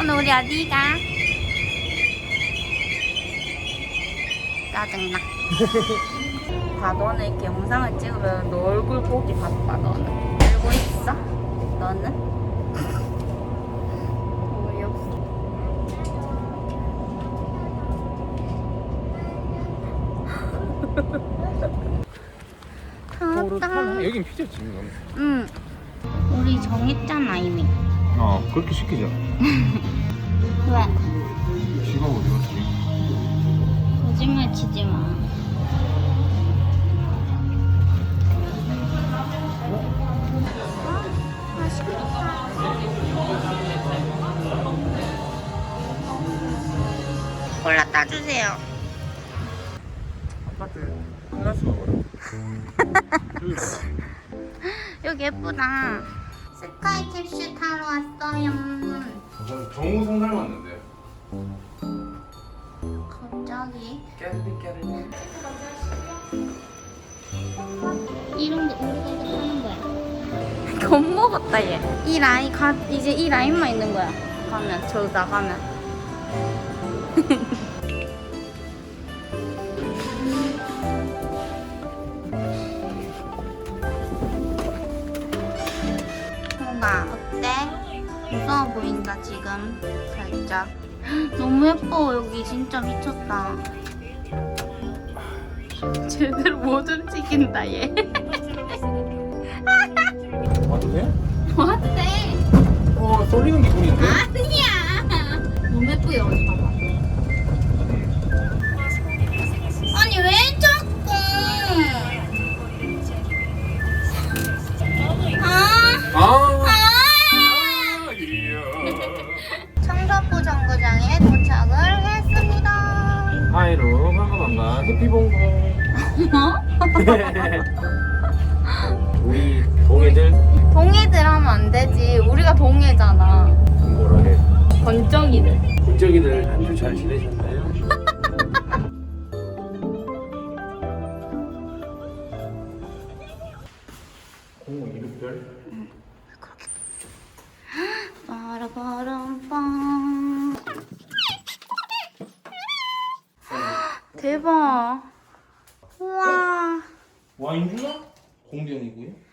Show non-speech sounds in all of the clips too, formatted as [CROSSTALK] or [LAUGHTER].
우리 어디 가? 짜증나. [LAUGHS] 봐, 너는 이렇게 영상을 찍으면 너 얼굴 보기 바빠, 너는. 알고 있어? 너는? 어이없어. 다 왔다. 여긴 피자집이네. 응. 우리 정했잖아, 이미. 어 그렇게 시키자. [LAUGHS] 왜? 지갑 어디 갔지? 거짓말 치지 마. 콜라 따주세요. 아파트. 여기 봐. 여기 예쁘다. 스카이 캡슐 타러 왔어요. 전 정우성 닮았는데. 갑자기 깨르리 깨르리. 이런 거 우리가 이렇게 하는 거야. 겁먹었다 얘. 이 라인 가 이제 이 라인만 있는 거야. 가면 저 나가면. [LAUGHS] 보인다 지금 살짝. [GASPS] 너무 예뻐 여기 진짜 미쳤다. [LAUGHS] 제대로 못 움직인다 얘. 돼? [LAUGHS] 어때? 어 쏠리는 기분인데? 아니야. 너무 예쁘게 어디 봐봐. 안 되지. 우리가 동해잖아. 뭐라 해? 번쩍이들. 국적이들 한 주 잘 지내셨나요? [LAUGHS] 공무 이륙별? 빠라바람빵. 대박. 우와. 와인 주나? 공병이고요.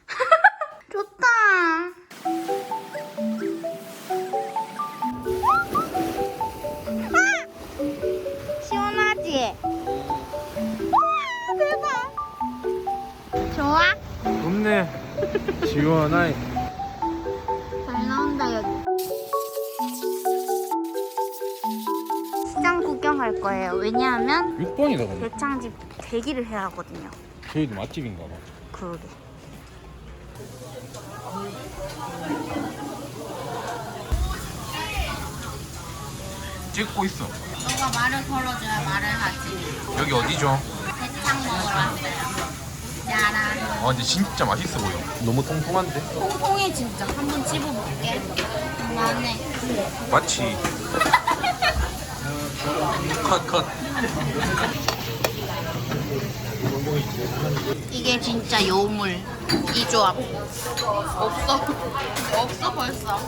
시원하이. 잘 나온다 여기. 시장 구경할 거예요. 왜냐하면 6번이다 근데. 대창집 대기를 해야 하거든요. 저희도 맛집인가 봐. 그러게. 찍고 있어. 너가 말을 걸어줘야 말을 하지. 여기 어디죠? 대창 먹으러 왔어요. 짜란. 아 근데 진짜 맛있어 보여. 너무 통통한데? 통통해 진짜. 한번 집어볼게. 그만해. 마치 컷 컷. 이게 진짜 요물. 이 조합. 없어. 없어 벌써.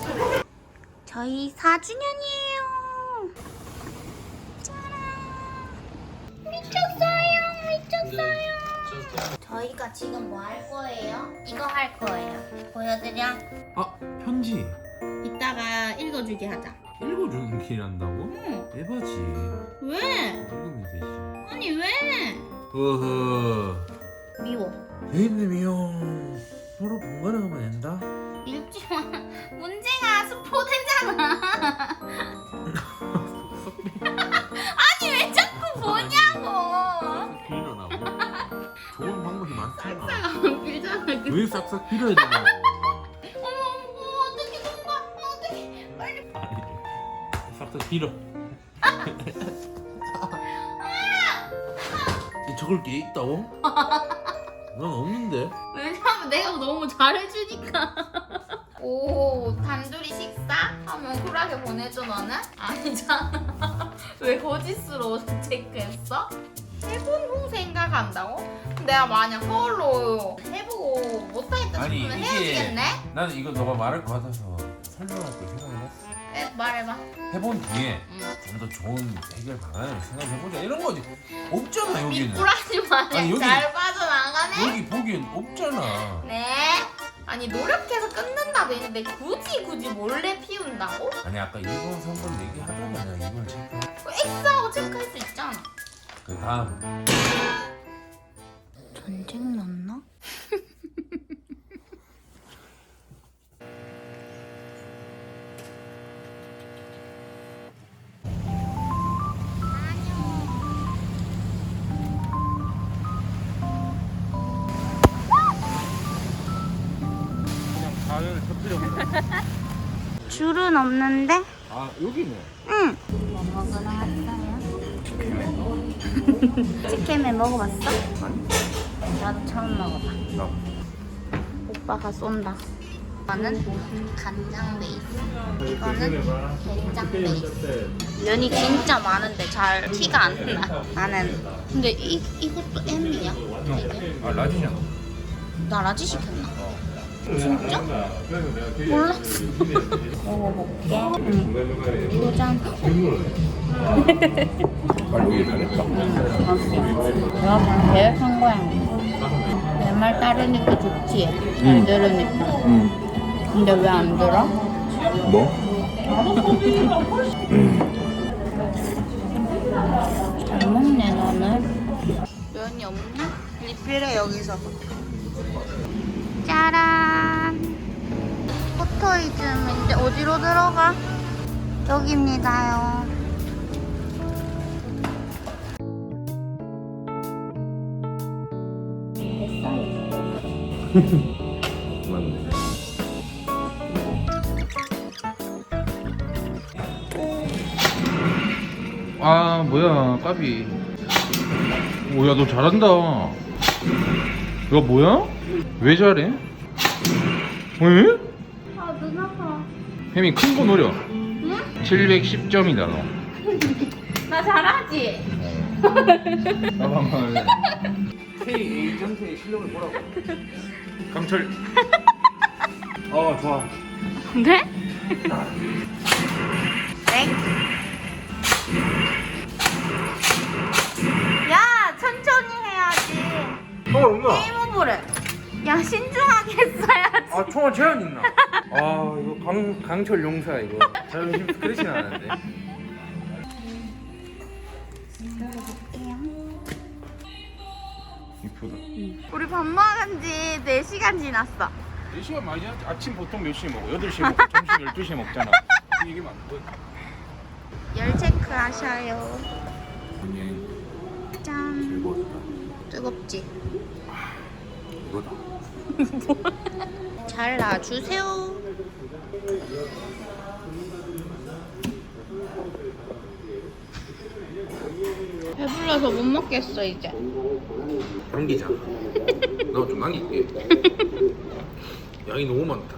저희 4주년이에요. 저희가 지금 뭐 할 거예요? 이거 할 거예요. 보여드려. 아 편지 이따가 읽어주게 하자. 읽어주는 길 한다고? 응. 에바지. 왜? 읽으면 되지. 아니 왜? 허허. 미워. 예인님이요. 서로 번갈아 가면 된다. 읽지 마. [LAUGHS] 문제가 스포되잖아. [LAUGHS] 안 빌잖아. 그- 왜 싹싹 빌어야 되나? [LAUGHS] 어머 어머 어떻게 뭔가 어떻게 빨리. 아니, 싹싹 빌어. 적을 게 있다고? 난 없는데. 왜냐면 내가 너무 잘해주니까. 오 단둘이 식사? 하면 쿨하게 보내줘 너는? 아니잖아. 왜 거짓으로 체크했어? 해본 후 생각한다고? 내가 만약 서울로 해보고 못하겠다 아니, 싶으면 이게- 헤어지겠네? 나는 이거 너가 말할 것 같아서 설명할 걸 생각해봤어. 에, 말해봐. 해본 뒤에 응. 좀 더 좋은 해결 방안을 생각해보자 이런 거지 없잖아 여기는 미꾸라지 마냥 아니, 여기- 잘 빠져나가네. 여기 보기엔 없잖아 네. 아니 노력해서 끊는다고 했는데 굳이 굳이 몰래 피운다고? 아니 아까 2번 3번 얘기하다가 내가 2번 체크해 그 X하고 체크할 수 있잖아. 그 다음 전쟁 났나? 줄은 없는데? 아 여기네 응. 뭐 먹으러 왔어요? [LAUGHS] 치킨을 먹어봤어? 나도 처음 먹어봐. 나 오빠가 쏜다. 이거는 간장 베이스. 이거는 된장 베이스. 면이 진짜 많은데 잘 티가 안 나. 나는. 근데 이 이것도 M이야. 아 라지냐 나 라지 시켰나? 진짜? 몰랐어. 먹어볼게. 응. 아 잘했다 내가 그냥 계획한 거야. 내 말 따르니까 좋지. 잘 들으니까. 응 근데 왜 안 들어? 뭐? 잘 먹네 너는. 면이 없냐? 리필해 여기서. 짜란. 포토이즘인데 어디로 들어가? 여기입니다요. [LAUGHS] 아 뭐야 까비 오야 너 잘한다 이거 뭐야? 왜 잘해? 왜? 아 눈 아파. 혜미 큰 거 노려 응? 710점이다 너 [LAUGHS] 나 잘하지? 잠깐만 K 에이전트의 실력을 보라고 강철 [LAUGHS] 어 좋아 네? 네? 야 천천히 해야지 어 없나? 게임 오버래 야 신중하게 했어야지 아 총알 제한 있나? 아 이거 강, 강철 용사 이거. 자존심 스크래치 나는데 먹어볼게요 이쁘다 우리 밥 먹은 지 4시간 지났어. 4시간 많이 지났지? 아침 보통 몇 시에 먹어? 8시에 먹고 점심 12시에 먹잖아. 이게 맞고 열 체크 하셔요. 짠. 뜨겁지? 이거다 잘 놔주세요. 배불러서 못 먹겠어 이제. 남기자 너 좀 남길게. [LAUGHS] 양이 너무 많다